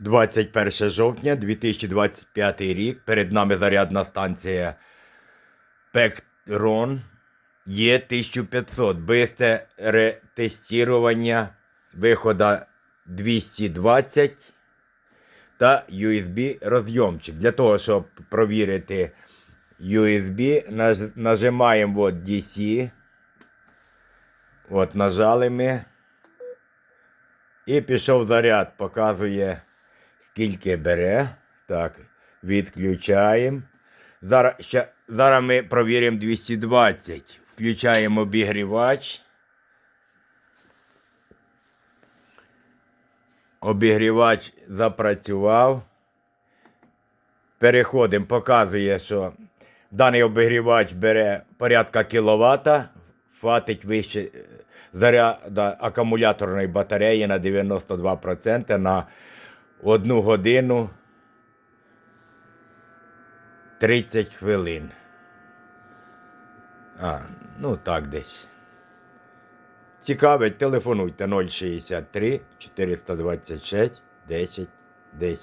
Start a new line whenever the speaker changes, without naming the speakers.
21 жовтня 2025 рік. Перед нами зарядна станція Пектрон є 1500. Бисте ретестування вихода 220 та USB розйомчик. Для того, щоб провірити USB, нажимаємо от DC. От нажали ми. І пішов заряд, показує, скільки бере. Так, відключаємо. Зараз, ще, зараз ми провіримо 220. Включаємо обігрівач. Обігрівач запрацював. Переходимо, показує, що даний обігрівач бере порядка кіловата, хватить вище е, заряда акумуляторної батареї на 92% на 1 годину 30 хвилин. А, ну так десь. Цікавить, телефонуйте 063 426 10 10.